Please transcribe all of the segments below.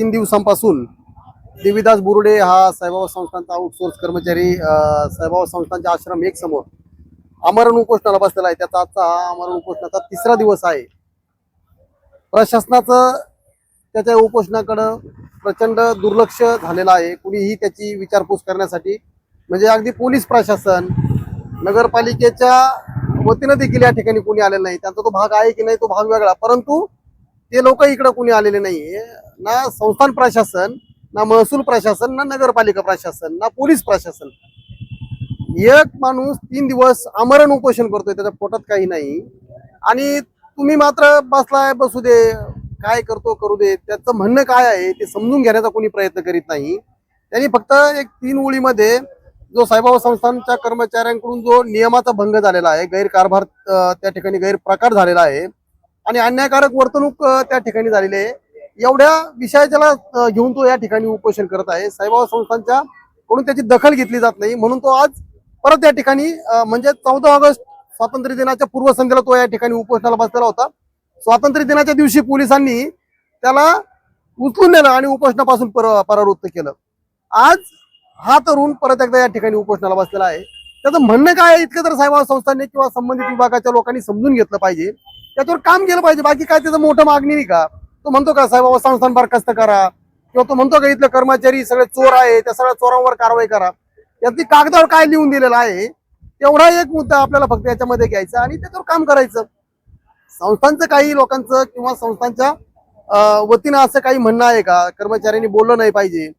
तीन दिवसांपासून देवीदास बुरुडे हा साईबाबा संस्थांचा आउटसोर्स कर्मचारी साईबाबा संस्थांच्या आश्रम एक समोर आमरण उपोषणाला बसलेला आहे. त्याचा आजचा हा आमरण उपोषणाचा तिसरा दिवस आहे. प्रशासनाचं त्याच्या उपोषणाकडं प्रचंड दुर्लक्ष झालेलं आहे. कुणीही त्याची विचारपूस करण्यासाठी म्हणजे अगदी पोलीस प्रशासन नगरपालिकेच्या वतीनं देखील या ठिकाणी कोणी आलेलं नाही. त्यांचा तो भाग आहे की नाही तो भाग वेगळा. परंतु ते लोक इकडं कोणी आलेले नाही ना संस्थान प्रशासन ना महसूल प्रशासन ना नगरपालिका प्रशासन ना पोलीस प्रशासन. एक माणूस तीन दिवस आमरण उपोषण करतोय त्याच्या पोटात काही नाही. आणि तुम्ही मात्र बसलाय बसू दे काय करतो करू दे. त्याचं म्हणणं काय आहे ते समजून घेण्याचा कोणी प्रयत्न करीत नाही. त्यांनी फक्त एक तीन ओळीमध्ये जो साईबाबा संस्थानच्या कर्मचाऱ्यांकडून जो नियमाचा भंग झालेला आहे गैरकारभार त्या ठिकाणी गैरप्रकार झालेला आहे. आणि अन्यायकारक वर्तणूक त्या ठिकाणी झालेली आहे. एवढ्या विषयाच्याला घेऊन तो या ठिकाणी उपोषण करत आहे. साईबाबा संस्थांच्या कडून त्याची दखल घेतली जात नाही. म्हणून तो आज परत या ठिकाणी म्हणजे चौदा ऑगस्ट स्वातंत्र्य दिनाच्या पूर्वसंध्येला तो या ठिकाणी उपोषणाला बसलेला होता. स्वातंत्र्य दिनाच्या दिवशी पोलिसांनी त्याला उचलून नेलं आणि उपोषणापासून पर परावृत्त केलं. आज हा तरुण परत एकदा या ठिकाणी उपोषणाला बसलेला आहे. त्याचं म्हणणं काय आहे? इतकं तर साहेबा संस्थांनी किंवा संबंधित विभागाच्या लोकांनी समजून घेतलं पाहिजे. त्याच्यावर काम केलं पाहिजे. बाकी काय त्याचं मोठं मागणी नाही का? तो म्हणतो का साहेबाबा संस्थान बरखास्त करा. किंवा तो म्हणतो का इथले कर्मचारी सगळे चोर आहे त्या सगळ्या चोरांवर कारवाई करा. यातली कागदावर काय लिहून दिलेलं आहे तेवढा एक मुद्दा आपल्याला फक्त याच्यामध्ये घ्यायचा आणि त्याच्यावर काम करायचं. संस्थांचं काही लोकांचं किंवा संस्थांच्या वतीनं असं काही म्हणणं आहे का? कर्मचाऱ्यांनी बोललं नाही पाहिजे.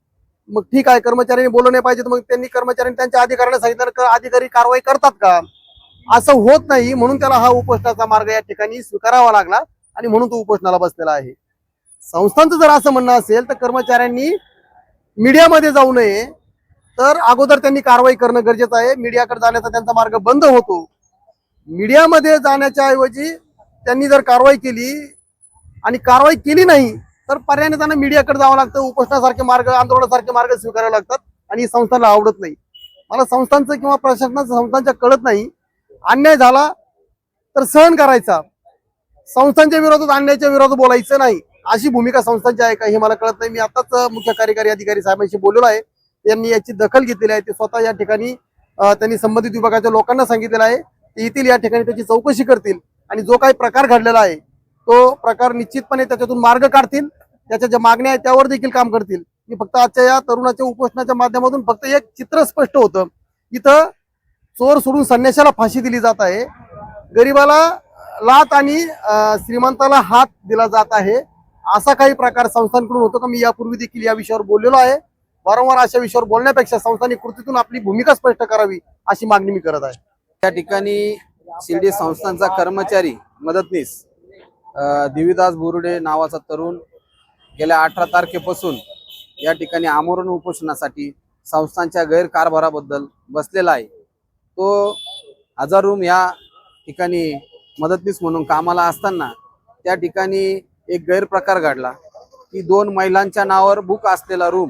मग ठीक आहे कर्मचाऱ्यांनी बोललं नाही पाहिजे तर मग त्यांनी कर्मचाऱ्यांनी त्यांच्या अधिकाऱ्यांना सांगितलं तर अधिकारी कारवाई करतात का? असं होत नाही म्हणून त्याला हा उपोषणाचा मार्ग या ठिकाणी स्वीकारावा लागला आणि म्हणून तो उपोषणाला बसलेला आहे. संस्थांचं जर असं म्हणणं असेल तर कर्मचाऱ्यांनी मीडियामध्ये जाऊ नये. तर अगोदर त्यांनी कारवाई करणं गरजेचं आहे. मीडियाकडे जाण्याचा त्यांचा मार्ग बंद होतो. मीडियामध्ये जाण्याच्या ऐवजी त्यांनी जर कारवाई केली आणि कारवाई केली नाही तर पर्यायाने त्यांना मीडियाकडे जावं लागतं. उपोषणासारखे मार्ग आंदोलनासारखे मार्ग स्वीकारावे लागतात आणि संस्थांना आवडत नाही. मला संस्थांचं किंवा प्रशासनाचं संस्थांच्या कळत नाही. अन्याय झाला तर सहन करायचा. संस्थांच्या विरोधात अन्यायाच्या विरोधात बोलायचं नाही. अशी भूमिका संस्थांची आहे का हे मला कळत नाही. मी आताच मुख्य कार्यकारी अधिकारी साहेबांशी बोललेलो आहे. त्यांनी याची दखल घेतलेली आहे. ते स्वतः या ठिकाणी त्यांनी संबंधित विभागाच्या लोकांना सांगितलेलं आहे ते येथील या ठिकाणी त्याची चौकशी करतील आणि जो काही प्रकार घडलेला आहे तो प्रकार निश्चितपणे त्याच्यातून मार्ग काढतील. त्याच्या ज्या मागण्या आहेत त्यावर देखील काम करतील. मी फक्त आजच्या या तरुणाच्या उपोषणाच्या माध्यमातून फक्त एक चित्र स्पष्ट होतं. इथं चोर सोडून संन्याशाला फाशी दिली जात आहे. गरीबाला लात आणि श्रीमंताला हात दिला जात आहे. असा काही प्रकार संस्थांकडून होतो का? मी यापूर्वी देखील या विषयावर बोललेलो आहे. वारंवार अशा विषयावर बोलण्यापेक्षा संस्थांनी कृतीतून आपली भूमिका स्पष्ट करावी अशी मागणी मी करत आहे. त्या ठिकाणी शिर्डी संस्थांचा कर्मचारी मदतनीस देवीदास बोरुडे नावाचा तरुण गेल्या अठरा तारखेपासून या ठिकाणी आमरण उपोषणासाठी संस्थांच्या गैरकारभाराबद्दल बसलेला आहे. तो हजार रूम या ठिकाणी मदतनीस म्हणून कामाला असताना त्या ठिकाणी एक गैरप्रकार घडला. की दोन महिलांच्या नावावर बुक असलेला रूम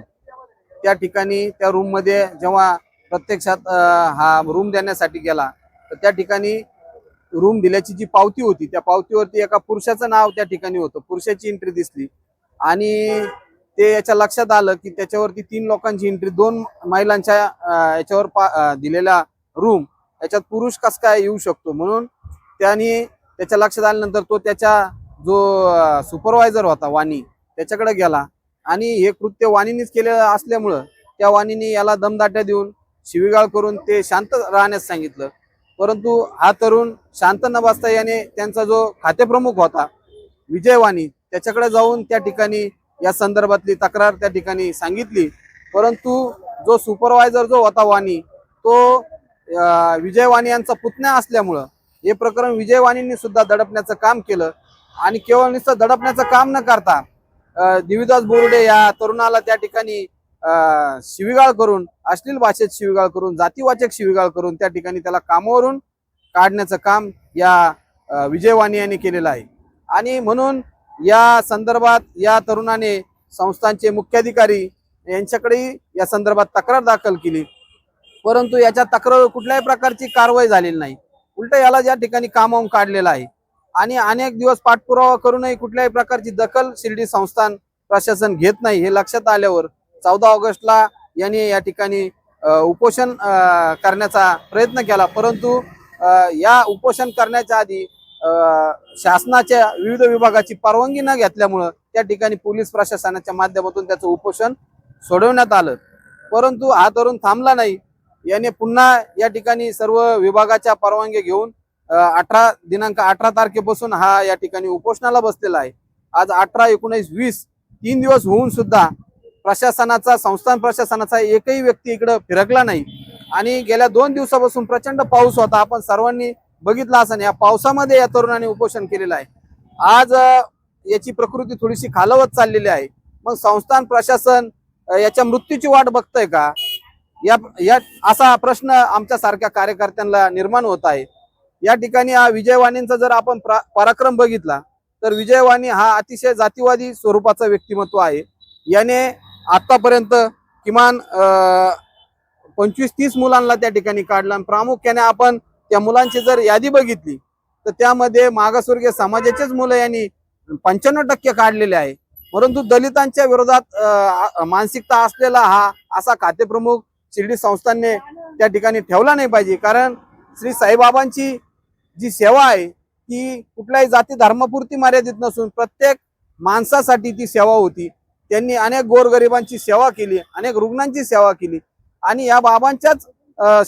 त्या ठिकाणी त्या रूममध्ये जेव्हा प्रत्यक्षात हा रूम देण्यासाठी गेला तर त्या ठिकाणी रूम दिल्याची जी पावती होती त्या पावतीवरती एका पुरुषाचं नाव त्या ठिकाणी होतं. पुरुषाची एंट्री दिसली. आणि ते याच्या लक्षात आलं की त्याच्यावरती तीन लोकांची एंट्री दोन महिलांच्या याच्यावर पा- दिलेला रूम याच्यात पुरुष कस काय येऊ शकतो? म्हणून त्याने त्याच्या लक्षात आल्यानंतर तो त्याच्या जो सुपरवायझर होता वाणी त्याच्याकडे गेला. आणि हे कृत्य वाणीनेच केलेलं असल्यामुळं त्या वाणीने याला दमदाट्या देऊन शिवीगाळ करून ते शांत राहण्यास सांगितलं. परंतु हा तरुण शांत न बसता याने त्यांचा जो खातेप्रमुख होता विजय वाणी त्याच्याकडे जाऊन त्या ठिकाणी या संदर्भातली तक्रार त्या ठिकाणी सांगितली. परंतु जो सुपरवायझर जो होता वाणी तो विजय वाणी यांचा पुतण्या असल्यामुळं हे प्रकरण विजय वाणींनी सुद्धा दडपण्याचं काम केलं. आणि केवळ नुसतं दडपण्याचं काम न करता देवीदास दिव्यदास बोर्डे या तरुणाला त्या ठिकाणी शिविगाळ शिवीगाळ करून अश्लील भाषेत शिवीगाळ करून जातीवाचक शिवीगाळ करून त्या ठिकाणी त्याला कामावरून काढण्याचं काम या विजयवाणी यांनी केलेलं आहे. आणि म्हणून या संदर्भात या तरुणाने संस्थांचे मुख्याधिकारी यांच्याकडेही या संदर्भात तक्रार दाखल केली. परंतु याच्या तक्रार कुठल्याही प्रकारची कारवाई झालेली नाही. उलट याला या ठिकाणी कामावून काढलेलं आहे. आणि अनेक दिवस पाठपुरावा करूनही कुठल्याही प्रकारची दखल शिर्डी संस्थान प्रशासन घेत नाही हे लक्षात आल्यावर चौदा ऑगस्टला यांनी या ठिकाणी उपोषण करण्याचा प्रयत्न केला. परंतु या उपोषण करण्याच्या आधी अ, शासनाच्या विविध विभागाची परवानगी न घेतल्यामुळं त्या ठिकाणी पोलीस प्रशासनाच्या माध्यमातून त्याचं उपोषण सोडवण्यात आलं. परंतु हा तरुण थांबला नाही. याने पुन्हा या ठिकाणी सर्व विभागाच्या परवानगी घेऊन अठरा दिनांक अठरा तारखेपासून हा या ठिकाणी उपोषणाला बसलेला आहे. आज अठरा एकोणीस वीस तीन दिवस होऊन सुद्धा प्रशासनाचा संस्थान प्रशासनाचा एकही व्यक्ती इकडं फिरकला नाही. आणि गेल्या दोन दिवसापासून प्रचंड पाऊस होता. आपण सर्वांनी बघितला असं या पावसामध्ये या तरुणाने उपोषण केलेलं आहे. आज याची प्रकृती थोडीशी खालवत चाललेली आहे. मग संस्थान प्रशासन याच्या मृत्यूची वाट बघतंय का? या या असा प्रश्न आमच्या सारख्या कार्यकर्त्यांना निर्माण होत आहे. या ठिकाणी हा विजयवाणींचा जर आपण प्रा- पराक्रम बघितला तर विजयवाणी हा अतिशय जातीवादी स्वरूपाचा व्यक्तिमत्व आहे. याने आतापर्यंत किमान पंचवीस तीस मुलांना त्या ठिकाणी काढलं आणि प्रामुख्याने आपण त्या मुलांची जर यादी बघितली तर त्यामध्ये मागासवर्गीय समाजाचेच मुलं यांनी पंच्याण्णव टक्के काढलेले आहे. परंतु दलितांच्या विरोधात मानसिकता असलेला हा असा खातेप्रमुख शिर्डी संस्थांनी त्या ठिकाणी ठेवला नाही पाहिजे. कारण श्री साईबाबांची जी सेवा आहे ती कुठल्याही जाती धर्मापुरती मर्यादित नसून प्रत्येक माणसासाठी ती सेवा होती. त्यांनी अनेक गोरगरिबांची सेवा केली अनेक रुग्णांची सेवा केली. आणि या बाबांच्याच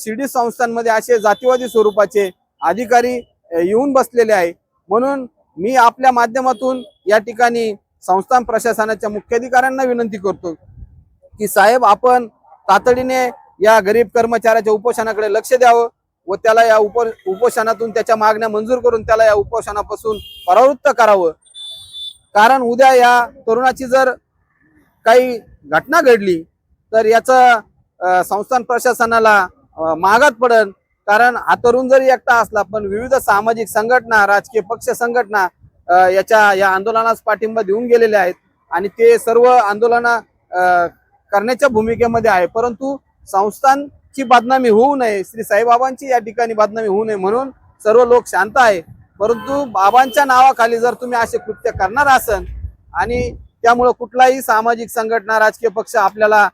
शिर्डी संस्थांमध्ये असे जातीवादी स्वरूपाचे अधिकारी येऊन बसलेले आहे. म्हणून मी आपल्या माध्यमातून या ठिकाणी संस्थान प्रशासनाच्या मुख्याधिकाऱ्यांना विनंती करतो की साहेब आपण तातडीने या गरीब कर्मचाऱ्याच्या उपोषणाकडे लक्ष द्यावं. व त्याला या उप उपोषणातून त्याच्या मागण्या मंजूर करून त्याला या उपोषणापासून परावृत्त करावं. कारण उद्या या तरुणाची जर काही घटना घडली तर याचं संस्थान प्रशासनाला मागात पडन. कारण हा तरुण जरी एकटा असला पण विविध सामाजिक संघटना राजकीय पक्ष संघटना याच्या या आंदोलनास पाठिंबा देऊन गेलेले आहेत. आणि ते सर्व आंदोलन करण्याच्या भूमिकेमध्ये आहे. परंतु संस्थान ची बदनामी होऊ नये. श्री साईबाबांची या ठिकाणी बदनामी होऊ नये म्हणून सर्व लोक शांत आहे. परंतु बाबांच्या नावाखाली जर तुम्ही असे कृत्य करणार असन आणि त्यामुळं कुठलाही सामाजिक संघटना राजकीय पक्ष आपल्याला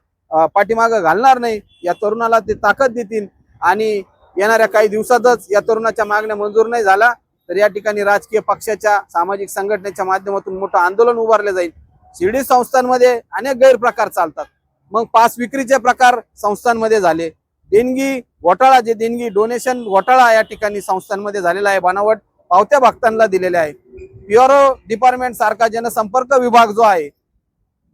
पाठीमागं घालणार नाही या तरुणाला ते ताकद देतील आणि येणाऱ्या काही दिवसातच या तरुणाच्या मागण्या मंजूर नाही झाला तर या ठिकाणी राजकीय पक्षाच्या सामाजिक संघटनेच्या माध्यमातून मोठं आंदोलन उभारले जाईल. शिर्डी संस्थांमध्ये अनेक गैरप्रकार चालतात. मग पास विक्रीचे प्रकार संस्थांमध्ये झाले. देणगी घोटाळा जे देणगी डोनेशन घोटाळा या ठिकाणी संस्थांमध्ये झालेला आहे बनावट पावत्या भक्तांना दिलेले आहे. प्युरो डिपार्टमेंट सारखा जनसंपर्क विभाग जो आहे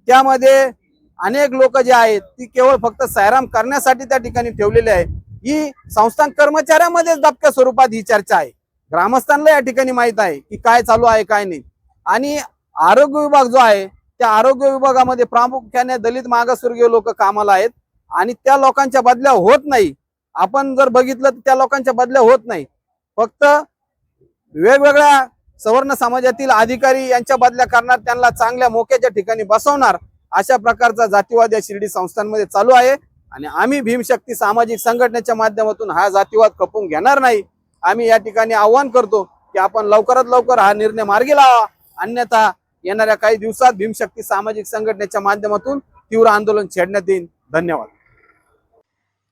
त्यामध्ये अनेक लोक जे आहेत ती केवळ फक्त सैराम करण्यासाठी त्या ठिकाणी ठेवलेली आहे. ही संस्थान कर्मचाऱ्यामध्येच दबक्या स्वरूपात ही चर्चा आहे. ग्रामस्थांना या ठिकाणी माहीत आहे की काय चालू आहे काय नाही. आणि आरोग्य विभाग जो आहे त्या आरोग्य विभागामध्ये प्रामुख्याने दलित मागासवर्गीय लोक कामाला आहेत. आणि त्या लोकांच्या बदल्या होत नाही. आपण जर बघितलं तर त्या लोकांच्या बदल्या होत नाही. फक्त वेगवेगळ्या सवर्ण समाजातील अधिकारी यांच्या बदल्या करणार त्यांना चांगल्या मोक्याच्या ठिकाणी बसवणार अशा प्रकारचा जातीवाद या शिर्डी संस्थांमध्ये चालू आहे. आणि आम्ही भीमशक्ती सामाजिक संघटनेच्या माध्यमातून हा जातीवाद खपून घेणार नाही. आम्ही या ठिकाणी आव्हान करतो की आपण लवकरात लवकर हा निर्णय मार्गी लावा. अन्यथा येणाऱ्या काही दिवसात भीमशक्ती सामाजिक संघटनेच्या माध्यमातून तीव्र आंदोलन छेडण्यात येईल. धन्यवाद.